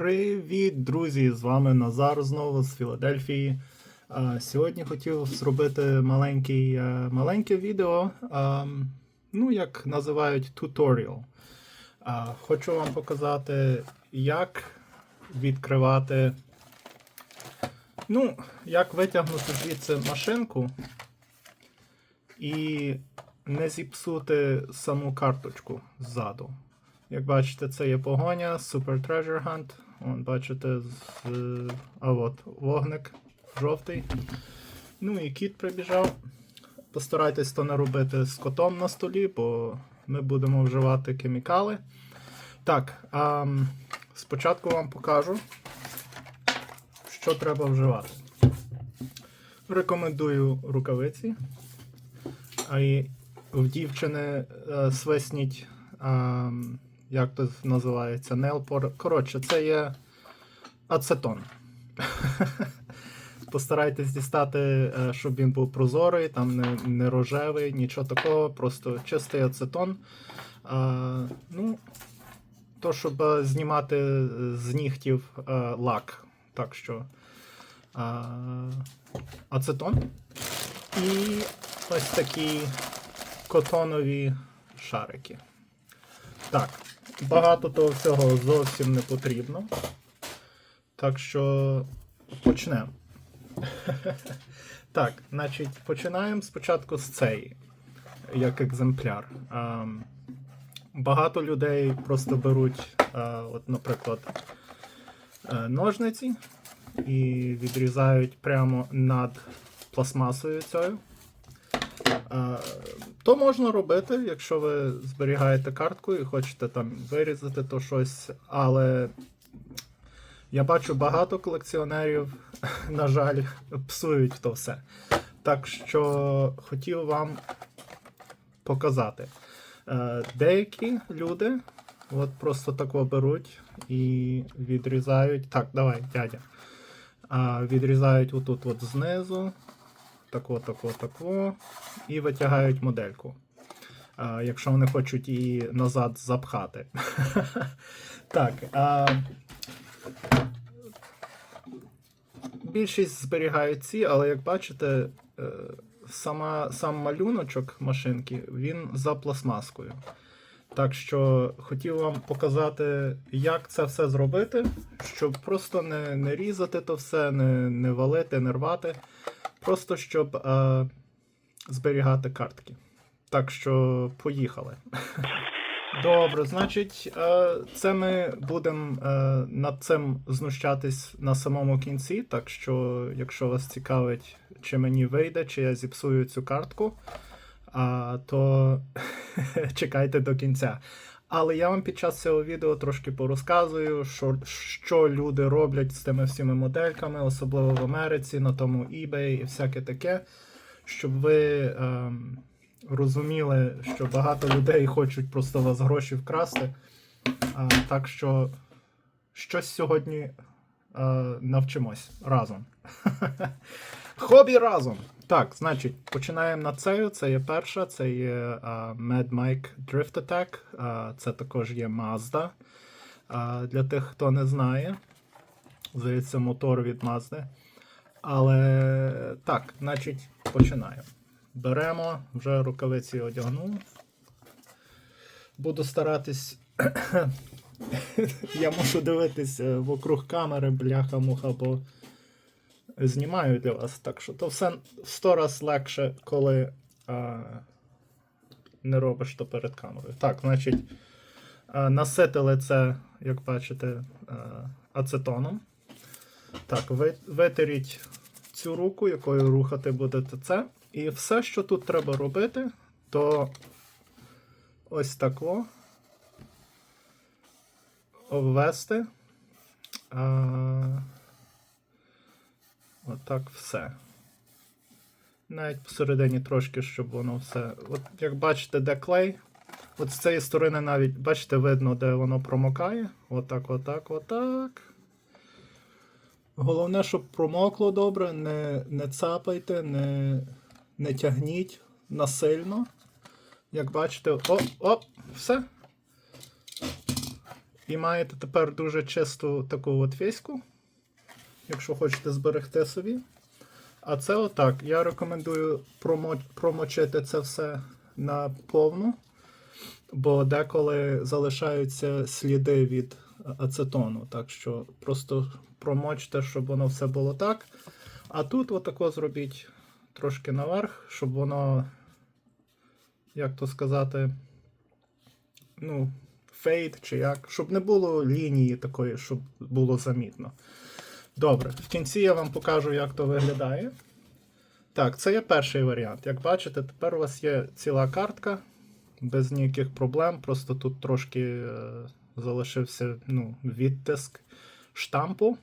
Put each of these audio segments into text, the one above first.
Привіт, друзі! З вами Назар знову з Філадельфії. Сьогодні хотів зробити маленький, е, маленьке відео, ну, як називають туторіал. Хочу вам показати, як відкривати, ну, як витягнути звідси машинку і не зіпсути саму карточку ззаду. Як бачите, це є погоня, Super Treasure Hunt. Вон, бачите, з, а от вогник жовтий. Ну і кіт прибіжав. Постарайтесь то не робити з котом на столі, бо ми будемо вживати хімікали. Так, а, спочатку вам покажу, що треба вживати. Рекомендую рукавиці. А і в дівчини е, свисніть. А, м, як то називається, Нелпор. Коротше, це є ацетон. Постарайтесь дістати, е, щоб він був прозорий, там не, не рожевий, нічого такого, просто чистий ацетон. А, ну, то, щоб е, знімати з нігтів е, лак. Так що а, ацетон. І ось такі котонові шарики. Так, багато того всього зовсім не потрібно. Так що почнемо. Так, значить, починаємо спочатку з цієї, як екземпляр. Ем, Багато людей просто беруть, е, от, наприклад, е, ножниці і відрізають прямо над пластмасою цією. То можна робити, якщо ви зберігаєте картку і хочете там вирізати то щось, але я бачу багато колекціонерів, на жаль, псують то все. Так що хотів вам показати. Е, Деякі люди от просто тако беруть і відрізають. Так, давай, дядя. Відрізають отут от знизу, тако, тако, тако, і витягають модельку. Якщо вони хочуть її назад запхати. Так. Більшість зберігають ці, але як бачите, е, сама, сам малюночок машинки він за пластмаскою. Так що хотів вам показати, як це все зробити, щоб просто не, не різати то все, не, не валити, не рвати. Просто щоб е, зберігати картки. Так що поїхали. Добре, значить, е, це ми будемо е, над цим знущатись на самому кінці. Так що, якщо вас цікавить, чи мені вийде, чи я зіпсую цю картку, то чекайте до кінця. Але я вам під час цього відео трошки порозказую, що, що люди роблять з тими всіми модельками, особливо в Америці, на тому eBay і всяке таке, щоб ви. ем, розуміли, що багато людей хочуть просто вас гроші вкрасти. А, так що щось сьогодні а, навчимось разом. Хобі разом! Так, значить, починаємо над цею. Це є перша, це є Mad Mike Drift Attack. А, це також є Mazda. А, для тих, хто не знає, здається, мотор від Mazda. Але так, значить, починаємо. Беремо, вже рукавиці одягнув. Буду старатись. Я мушу дивитись е, вокруг камери, бляха-муха, бо знімаю для вас. Так що то все в сто раз легше, коли а, не робиш то перед камерою. Так, значить, а, наситили це, як бачите, а, ацетоном. Так, ви, витеріть цю руку, якою рухати будете це. І все, що тут треба робити, то ось тако обвести. А, Отак все. Навіть посередині трошки, щоб воно все. От як бачите, де клей. От з цієї сторони навіть, бачите, видно, де воно промокає. Отак, отак, отак. Головне, щоб промокло добре, не, не цапайте, не, не тягніть насильно. Як бачите, оп, оп, все. І маєте тепер дуже чисту таку от феську, якщо хочете зберегти собі. А це отак. Я рекомендую промочити це все на повну, бо деколи залишаються сліди від ацетону. Так що просто промочте, щоб воно все було так. А тут отако зробіть трошки наверх, щоб воно, як то сказати, ну, фейд чи як, щоб не було лінії такої, щоб було замітно. Добре, в кінці я вам покажу, як то виглядає. Так, це є перший варіант. Як бачите, тепер у вас є ціла картка без ніяких проблем. Просто тут трошки е, залишився ну, відтиск штампу,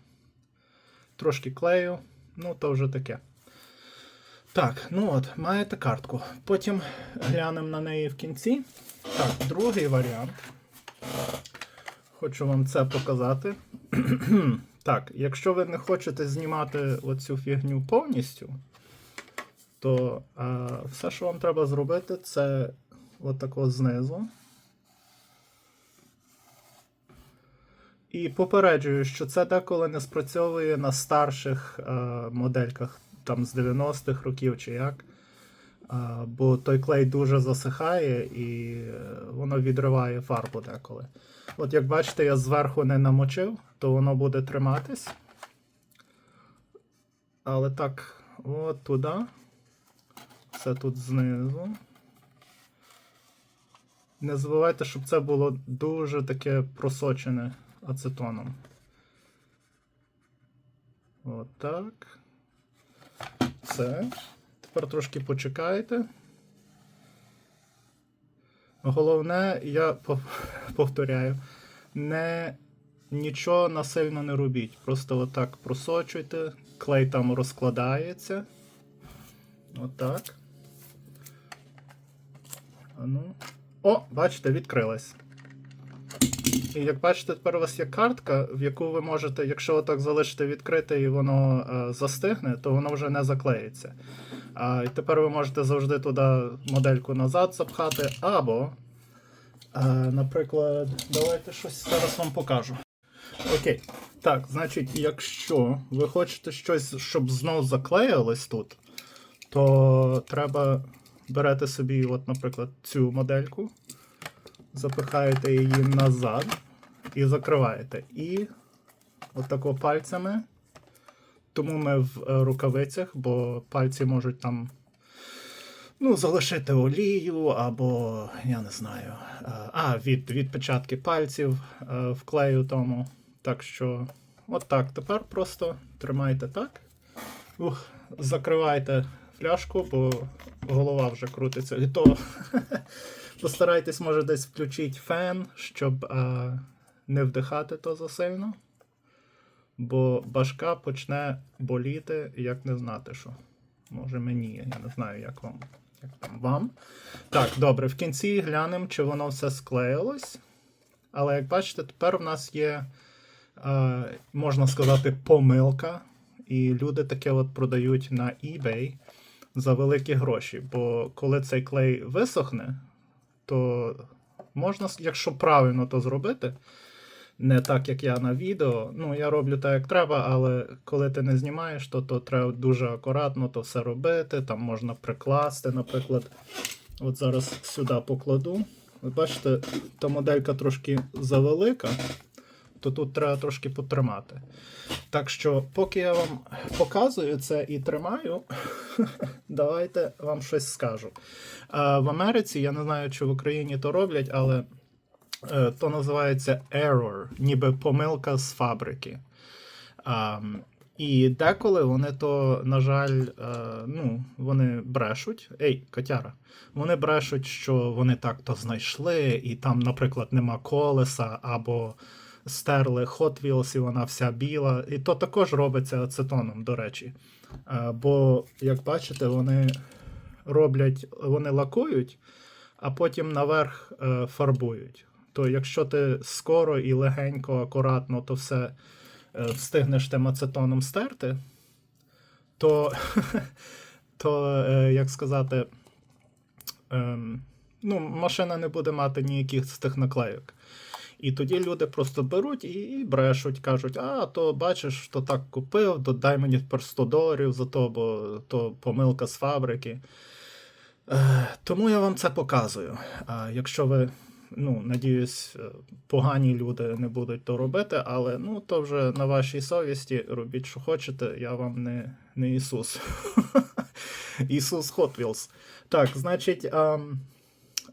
трошки клею, ну то вже таке. Так, ну от, маєте картку. Потім глянемо на неї в кінці. Так, другий варіант. Хочу вам це показати. так, якщо ви не хочете знімати оцю фігню повністю, то е, все, що вам треба зробити, це отако знизу. І попереджую, що це деколи не спрацьовує на старших е, модельках там з 90-х років чи як. А, бо той клей дуже засихає і е, воно відриває фарбу деколи. От як бачите, я зверху не намочив, то воно буде триматись. Але так, от туди. Це тут знизу. Не забувайте, щоб це було дуже таке просочене ацетоном. Отак. Це. Тепер трошки почекайте. Головне, я повторяю, не нічого насильно не робіть. Просто отак просочуйте, клей там розкладається. Отак. А ну. О, бачите, відкрилась. І як бачите, тепер у вас є картка, в яку ви можете, якщо отак залишите відкрите і воно е, застигне, то воно вже не заклеїться. А, і тепер ви можете завжди туди модельку назад запхати, або, е, наприклад, давайте щось зараз вам покажу. Окей. Так, значить, якщо ви хочете щось, щоб знов заклеїлось тут, то треба берете собі, от, наприклад, цю модельку, запихаєте її назад і закриваєте. І отако пальцями. Тому ми в е, рукавицях, бо пальці можуть там ну, залишити олію, або я не знаю. е, А, від, відпечатки пальців е, вклею тому. Так що, от так. Тепер просто тримайте так. Ух, закривайте фляжку, бо голова вже крутиться. І то постарайтесь, може, десь включити фен, щоб е, не вдихати то засильно. Бо башка почне боліти, як не знати що. Може мені, я не знаю, як вам. Як там вам. Так, добре, в кінці глянемо, чи воно все склеїлось. Але як бачите, тепер в нас є, е, можна сказати, помилка. І люди таке от продають на eBay за великі гроші. Бо коли цей клей висохне, то можна, якщо правильно то зробити, не так, як я на відео. Ну, я роблю так, як треба, але коли ти не знімаєш, то, то треба дуже акуратно то все робити. Там можна прикласти, наприклад, от зараз сюди покладу. Ви бачите, та моделька трошки завелика, то тут треба трошки потримати. Так що, поки я вам показую це і тримаю, давайте вам щось скажу. В Америці, я не знаю, чи в Україні то роблять, але то називається error, ніби помилка з фабрики. І деколи вони то, на жаль, е, ну, вони брешуть. Ей, котяра. Вони брешуть, що вони так то знайшли, і там, наприклад, нема колеса, або стерли Hot Wheels, і вона вся біла. І то також робиться ацетоном, до речі. Е, бо, як бачите, вони роблять, вони лакують, а потім наверх е, фарбують. То якщо ти скоро і легенько, акуратно то все е, встигнеш тим ацетоном стерти, то, то е, як сказати, ем, ну, машина не буде мати ніяких з тих наклейок. І тоді люди просто беруть і, і брешуть, кажуть, а то бачиш, то так купив, то дай мені тепер 100 доларів за то, бо то помилка з фабрики. Е, тому я вам це показую. А якщо ви, ну, надіюсь, е, погані люди не будуть то робити, але ну, то вже на вашій совісті робіть, що хочете, я вам не, не Ісус. Ісус Wheels. Так, значить. ам,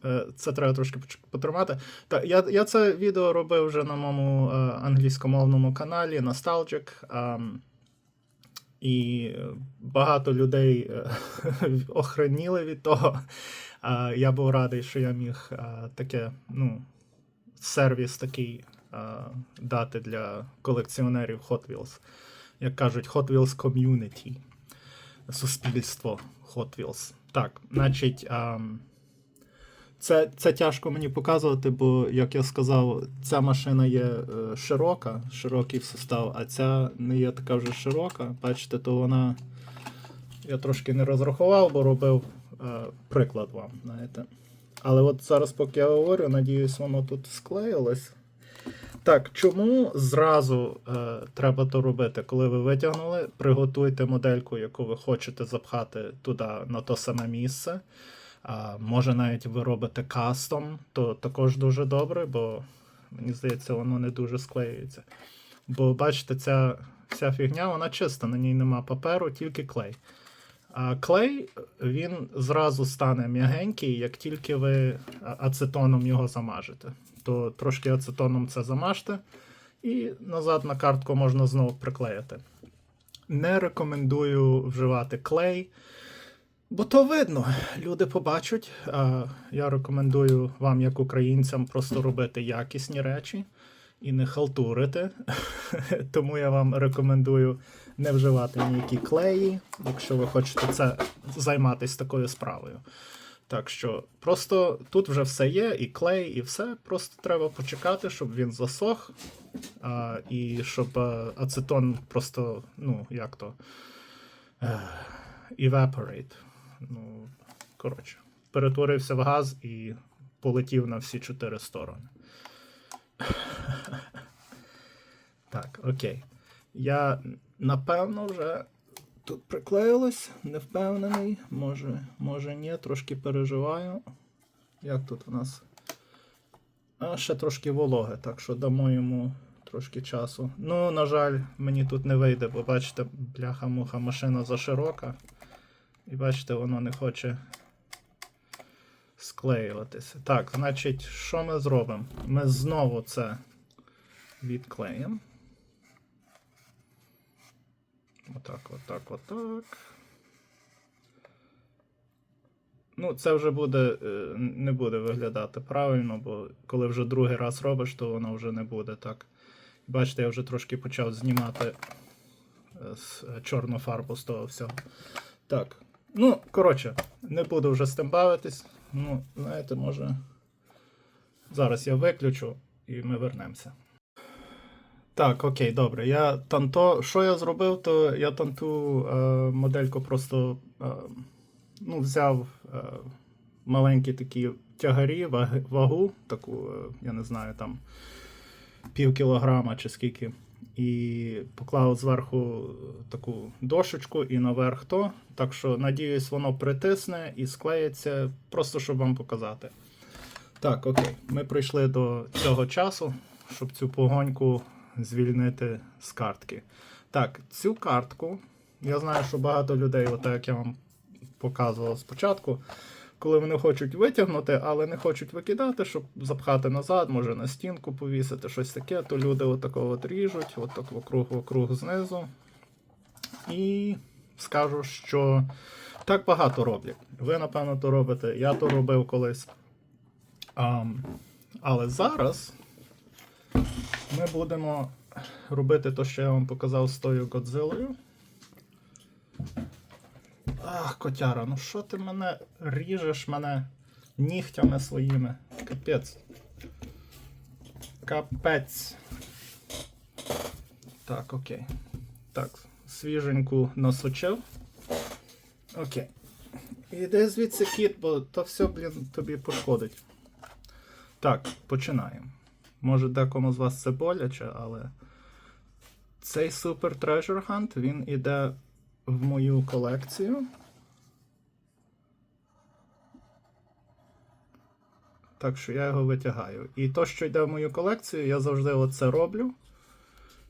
Е, Це треба трошки потримати. Так, я, я це відео робив вже на моєму е, англійськомовному каналі Nostalgic. І е, багато людей е, охреніли від того. Я був радий, що я міг е, таке, ну, сервіс такий дати для колекціонерів Hot Wheels. Як кажуть, Hot Wheels Community. Суспільство Hot Wheels. Так, значить. Це, це тяжко мені показувати, бо, як я сказав, ця машина є е, широка, широкий состав, а ця не є така вже широка. Бачите, то вона. Я трошки не розрахував, бо робив е, приклад вам, знаєте. Але от зараз, поки я говорю, надіюсь, воно тут склеїлось. Так, чому зразу е, треба то робити? Коли ви витягнули, приготуйте модельку, яку ви хочете запхати туди на то саме місце. А, може, навіть ви робите кастом, то також дуже добре, бо мені здається, воно не дуже склеюється. Бо бачите, ця вся фігня, вона чиста, на ній нема паперу, тільки клей. А клей він зразу стане м'ягенький, як тільки ви ацетоном його замажете. То трошки ацетоном це замажте, і назад на картку можна знову приклеїти. Не рекомендую вживати клей. Бо то видно, люди побачать. Я рекомендую вам, як українцям, просто робити якісні речі і не халтурити. Тому я вам рекомендую не вживати ніякі клеї, якщо ви хочете це займатися такою справою. Так що просто тут вже все є, і клей, і все. Просто треба почекати, щоб він засох, а, і щоб е, ацетон просто, ну, як то. е, Evaporate. Ну, коротше, перетворився в газ і полетів на всі чотири сторони. Так, окей. Я напевно вже тут приклеїлось, не впевнений. Може, може ні, трошки переживаю. Як тут у нас? А ще трошки вологе, так що дамо йому трошки часу. Ну, на жаль, мені тут не вийде, бо бачите, бляха-муха машина заширока. І бачите, воно не хоче склеюватися. Так, значить, що ми зробимо? Ми знову це відклеїмо. Отак, отак, отак. Ну, це вже буде, е, не буде виглядати правильно, бо коли вже другий раз робиш, то воно вже не буде так. Бачите, я вже трошки почав знімати е, е, чорну фарбу з того всього. Так. Ну, коротше, не буду вже з тим бавитись. Ну, знаєте, може. Зараз я виключу і ми вернемося. Так, окей, добре. Я танто. Що я зробив, то я танту е, модельку просто е, ну, взяв е, маленькі такі тягарі, ваги- вагу, таку, е, я не знаю, там пів кілограма чи скільки. І поклав зверху таку дошечку і наверх то. Так що, надіюсь, воно притисне і склеїться, просто щоб вам показати. Так, окей, ми прийшли до цього часу, щоб цю погоньку звільнити з картки. Так, цю картку. Я знаю, що багато людей, отак як я вам показував спочатку, коли вони хочуть витягнути, але не хочуть викидати, щоб запхати назад, може на стінку повісити, щось таке, то люди отако от ріжуть, отак вокруг вокруг знизу. І скажу, що так багато роблять. Ви, напевно, то робите. Я то робив колись. Ам, але зараз ми будемо робити те, що я вам показав з тою Годзилою. Ах, котяра, ну що ти мене ріжеш мене нігтями своїми? Капець. Капець. Так, окей. Так, свіженьку насочив. Окей. Іди звідси кіт, бо то все, блін, тобі пошкодить. Так, починаємо. Може, декому з вас це боляче, але цей Super Treasure Hunt він іде в мою колекцію. Так що я його витягаю. І то, що йде в мою колекцію, я завжди оце роблю,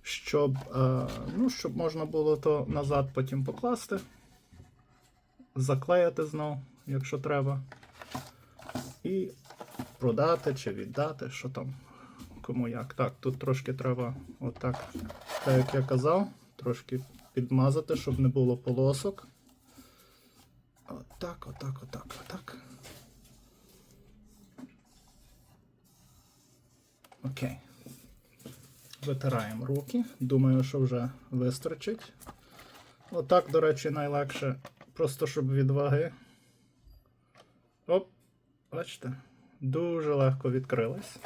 щоб, е, ну, щоб можна було то назад потім покласти, заклеїти знов, якщо треба, і продати чи віддати, що там, кому як. Так, тут трошки треба отак, так як я казав, трошки підмазати, щоб не було полосок. Отак, отак, отак, отак. Окей. Витираємо руки. Думаю, що вже вистачить. Отак, до речі, найлегше. Просто щоб від ваги. Оп, бачите? Дуже легко відкрилась.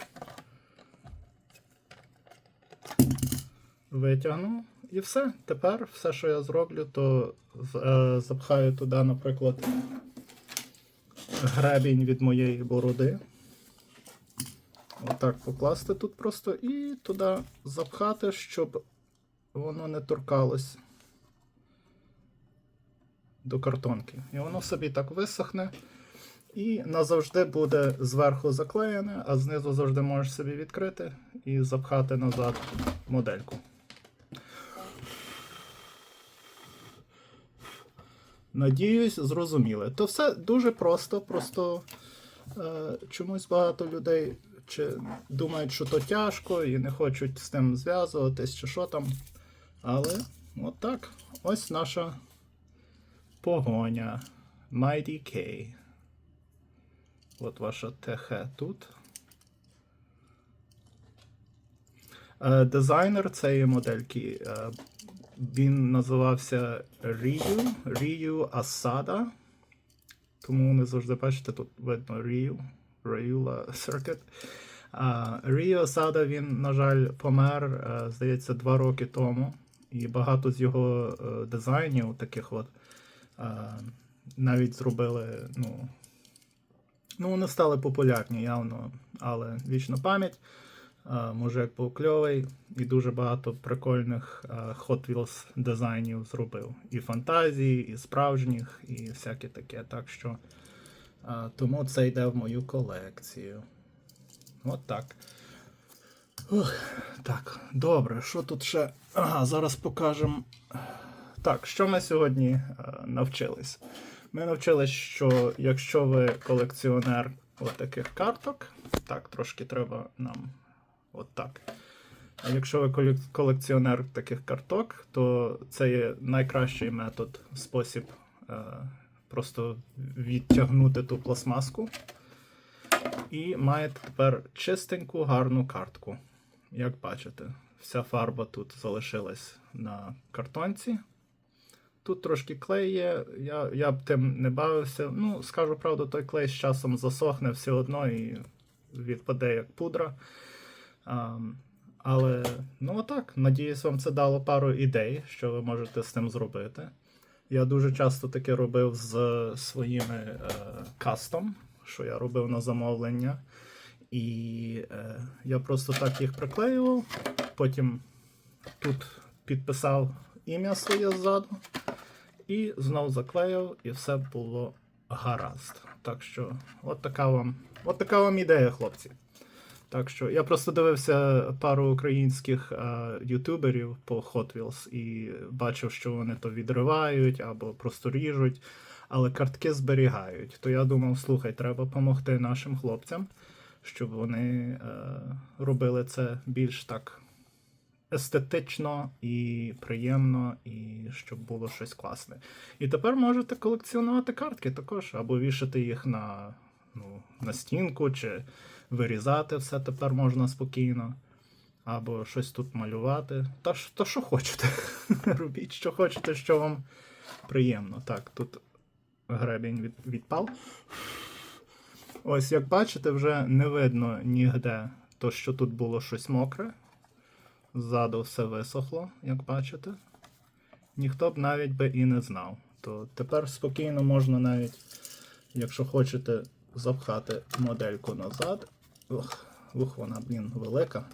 Витягну. І все. Тепер все, що я зроблю, то е, запхаю туди, наприклад, гребінь від моєї бороди. Отак покласти тут просто і туди запхати, щоб воно не торкалось до картонки. І воно собі так висохне. І назавжди буде зверху заклеєне, а знизу завжди можеш собі відкрити і запхати назад модельку. Надіюсь, зрозуміли. То все дуже просто, просто е, чомусь багато людей чи думають, що то тяжко і не хочуть з тим зв'язуватись, чи що там. Але от так. Ось наша погоня. Mighty K. От ваша ТХ тут. Е, Дизайнер цієї модельки. е, Він називався Ryu, Ryu Asada. Тому не завжди бачите, тут видно Ryu, Ryula Circuit. А, Ryu Asada, він, на жаль, помер, е, здається, два роки тому. І багато з його е, дизайнів, таких от, е, навіть зробили, ну, ну, вони стали популярні явно, але вічна пам'ять. Мужик був кльовий і дуже багато прикольних Hot Wheels дизайнів зробив. І фантазії, і справжніх, і всяке таке. Так що тому це йде в мою колекцію. От так. Ух, так, добре, що тут ще? Ага, зараз покажемо. Так, що ми сьогодні е, навчились? Ми навчились, що якщо ви колекціонер отаких карток, так, трошки треба нам от так. А якщо ви колекціонер таких карток, то це є найкращий метод, спосіб е, просто відтягнути ту пластмаску. І маєте тепер чистеньку, гарну картку. Як бачите, вся фарба тут залишилась на картонці. Тут трошки клей є, я, я б тим не бавився. Ну, скажу правду, той клей з часом засохне все одно і відпаде як пудра. А, але, ну отак, надіюсь, вам це дало пару ідей, що ви можете з цим зробити. Я дуже часто таке робив з своїми е, кастом, що я робив на замовлення. І е, я просто так їх приклеював, потім тут підписав ім'я своє ззаду і знов заклеїв, і все було гаразд. Так що, от така вам, от така вам ідея, хлопці. Так що я просто дивився пару українських е, ютуберів по Hot Wheels і бачив, що вони то відривають або просто ріжуть, але картки зберігають. То я думав, слухай, треба допомогти нашим хлопцям, щоб вони е, робили це більш так естетично і приємно, і щоб було щось класне. І тепер можете колекціонувати картки також, або вішати їх на, ну, на стінку, чи вирізати все тепер можна спокійно. Або щось тут малювати. Та, та що хочете. Робіть, що хочете, що вам приємно. Так, тут гребінь від, відпав. Ось, як бачите, вже не видно нігде то, що тут було щось мокре. Ззаду все висохло, як бачите. Ніхто б навіть би і не знав. То тепер спокійно можна навіть, якщо хочете, запхати модельку назад. Ох, Ух, вона, блін, велика.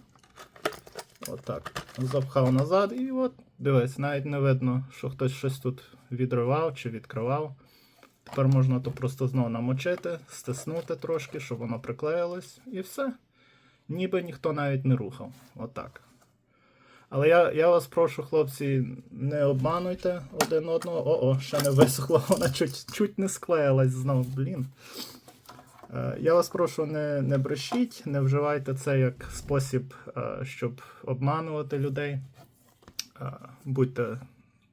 Отак. Запхав назад і от, дивись, навіть не видно, що хтось щось тут відривав чи відкривав. Тепер можна то просто знову намочити, стиснути трошки, щоб воно приклеїлось, і все. Ніби ніхто навіть не рухав. Отак. Але я, я вас прошу, хлопці, не обмануйте один одного. О-о, ще не висохло, вона чуть, чуть не склеїлась знову, блін. Е, Я вас прошу, не, не брешіть, не вживайте це як спосіб, е, щоб обманувати людей. Е, Будьте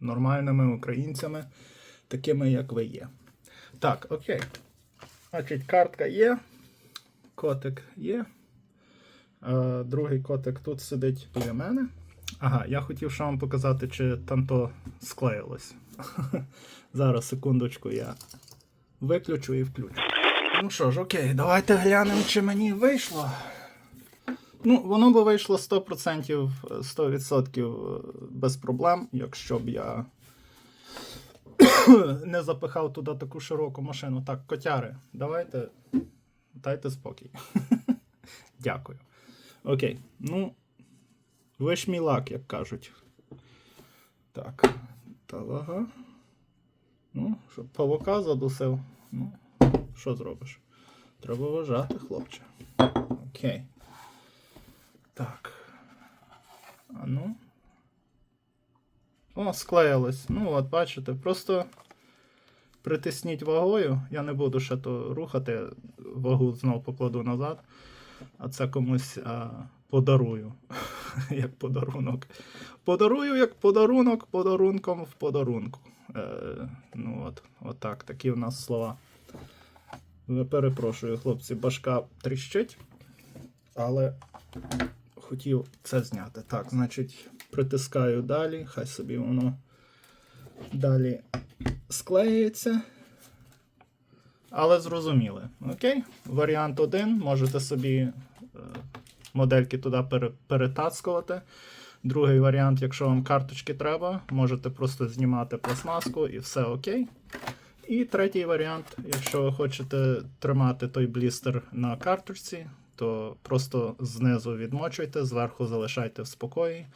нормальними українцями, такими, як ви є. Так, окей. Значить, картка є, котик є. Другий котик тут сидить біля мене. Ага, я хотів ще вам показати, чи там то склеїлось. Зараз, секундочку, я виключу і включу. Ну що ж, окей, давайте глянемо, чи мені вийшло. Ну, воно би вийшло 100%, 100% без проблем, якщо б я не запихав туди таку широку машину. Так, котяри, давайте. Дайте спокій. Дякую. Окей. Ну, wish me luck, як кажуть. Так. Та вага. Ну, щоб павука задусив. Ну, що зробиш? Треба вважати, хлопче. Окей. Так. А ну. О, склеїлось. Ну, от, бачите, просто притисніть вагою. Я не буду ще то рухати, вагу знову покладу назад. А це комусь а, подарую. як подарунок. Подарую як подарунок, подарунком в подарунку. Е, ну от, от так, такі в нас слова. Перепрошую, хлопці, башка тріщить, але хотів це зняти. Так, значить, притискаю далі, хай собі воно далі склеюється. Але зрозуміли. Окей? Варіант один. Можете собі е, модельки туди пере, перетаскувати. Другий варіант, якщо вам карточки треба, можете просто знімати пластмаску і все окей. І третій варіант, якщо ви хочете тримати той блістер на карточці, то просто знизу відмочуйте, зверху залишайте в спокої,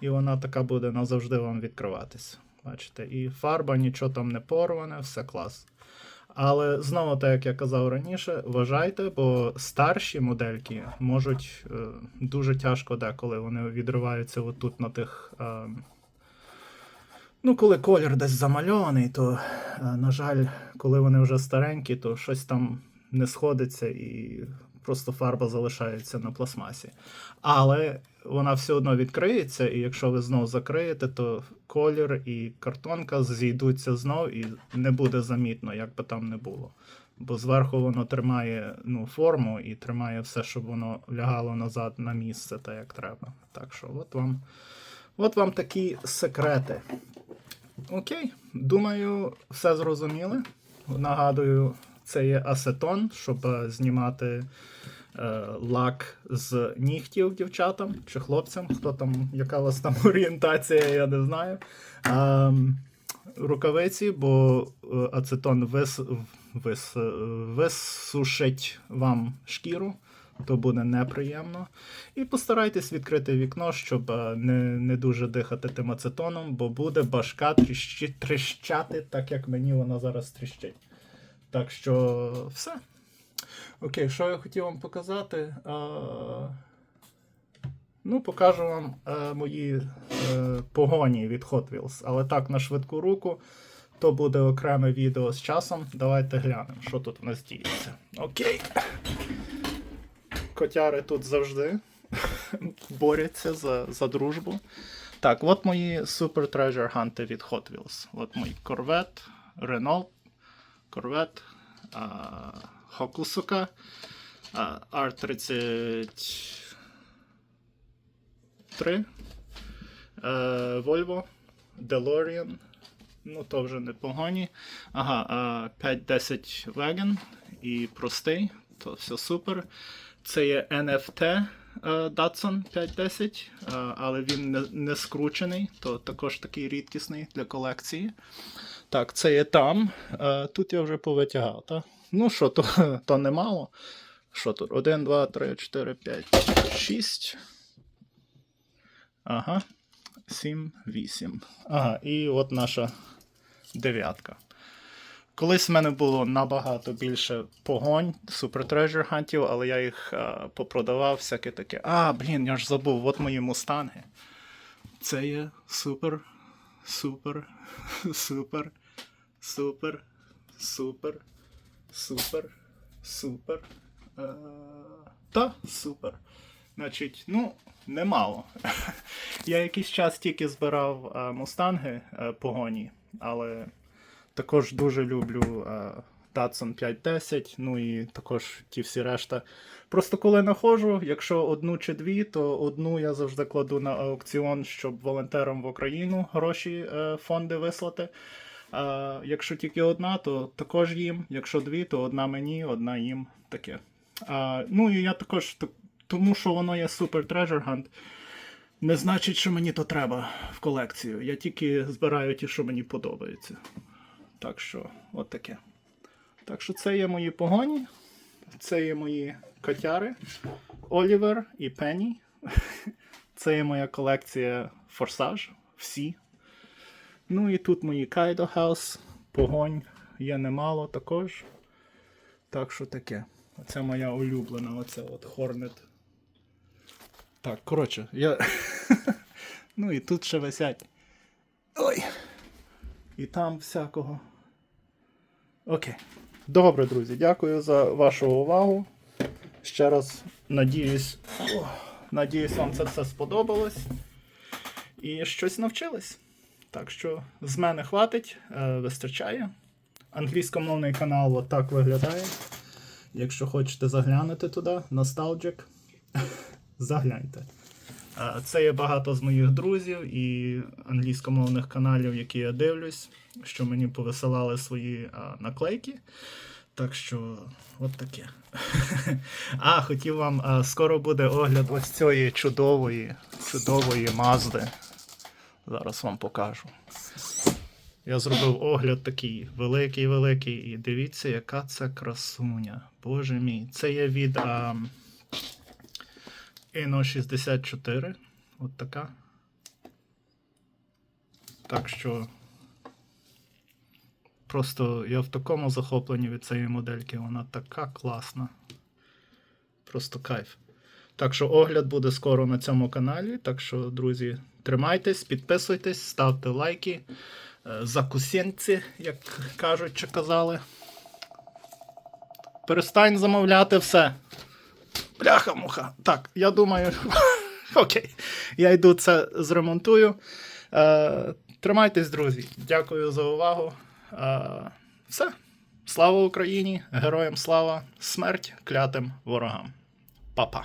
і вона така буде назавжди вам відкриватись. Бачите, і фарба, нічого там не порване, все клас. Але знову, так як я казав раніше, вважайте, бо старші модельки можуть е, дуже тяжко деколи вони відриваються отут на тих. Е, ну, коли колір десь замальований, то, е, на жаль, коли вони вже старенькі, то щось там не сходиться і просто фарба залишається на пластмасі. Але вона все одно відкриється, і якщо ви знову закриєте, то колір і картонка зійдуться знов і не буде замітно, як би там не було. Бо зверху воно тримає ну, форму і тримає все, щоб воно лягало назад на місце, так як треба. Так що, от вам, от вам такі секрети. Окей, думаю, все зрозуміли. Нагадую, це є асетон, щоб е, знімати е, лак з нігтів дівчатам чи хлопцям, хто там, яка у вас там орієнтація, я не знаю. А, рукавиці, бо е, ацетон вис, вис, е, висушить вам шкіру. То буде неприємно. І постарайтесь відкрити вікно, щоб е, не, не дуже дихати тим ацетоном, бо буде башка тріщи, тріщати, так як мені вона зараз тріщить. Так що все. Окей, що я хотів вам показати? А, ну, покажу вам е, мої е, погоні від Hot Wheels. Але так, на швидку руку. То буде окреме відео з часом. Давайте глянемо, що тут у нас діється. Окей. Котяри тут завжди борються за, за дружбу. Так, от мої Super Treasure Hunt від Hot Wheels. От мій Corvette, Renault, Corvette, а, Hokusuka, а, R33, е, Volvo, DeLorean. Ну, то вже непогані. Ага, а, 510 Wagon і простий, то все супер. Це є NFT Datsun 510, е, але він не, скручений, то також такий рідкісний для колекції. Так, це є там. Е, Тут я вже повитягав. Та? Ну що, то, то немало. Що тут? 1, 2, 3, 4, 5, 6. Ага. 7, 8. Ага, і от наша дев'ятка. Колись в мене було набагато більше погонь, Super Treasure Huntів, але я їх а, попродавав, всяке таке. А, блін, я ж забув, от мої мустанги. Це є супер, супер, супер, супер, супер, супер, супер. Е, та, супер. Значить, ну, немало. Я якийсь час тільки збирав е, мустанги е, погоні, але також дуже люблю е, Datsun 510, ну і також ті всі решта. Просто коли находжу, якщо одну чи дві, то одну я завжди кладу на аукціон, щоб волонтерам в Україну гроші е, фонди вислати. А якщо тільки одна, то також їм. Якщо дві, то одна мені, одна їм. Таке. А, ну і я також, тому що воно є Super Treasure Hunt, не значить, що мені то треба в колекцію. Я тільки збираю ті, що мені подобаються. Так що, от таке. Так що це є мої погоні. Це є мої котяри. Олівер і Пенні. Це є моя колекція Форсаж. Всі. Ну і тут мої Kaido House. Погонь є немало також. Так що таке. Оце моя улюблена, оце от Hornet. Так, коротше, я. ну і тут ще висять. Ой. І там всякого. Окей. Добре, друзі, дякую за вашу увагу. Ще раз надіюсь, надіюсь, вам це все сподобалось. І щось навчились. Так що з мене хватить, е, вистачає. Англійськомовний канал отак виглядає. Якщо хочете заглянути туди, Nostalgic, загляньте. Це є багато з моїх друзів і англійськомовних каналів, які я дивлюсь, що мені повисилали свої наклейки. Так що, от таке. А, хотів вам, скоро буде огляд ось цієї чудової, чудової Мазди. Зараз вам покажу. Я зробив огляд такий великий-великий. І дивіться, яка це красуня. Боже мій. Це є від а, Inno 64. От така. Так що. Просто я в такому захопленні від цієї модельки. Вона така класна. Просто кайф. Так що огляд буде скоро на цьому каналі. Так що, друзі, тримайтесь, підписуйтесь, ставте лайки. Е, Закусенці, як кажуть чи казали. Перестань замовляти все. Бляха-муха. Так, я думаю. Окей. Я йду це зремонтую. Е, Тримайтесь, друзі. Дякую за увагу. Е, Все. Слава Україні! Героям слава! Смерть клятим ворогам. Па-па.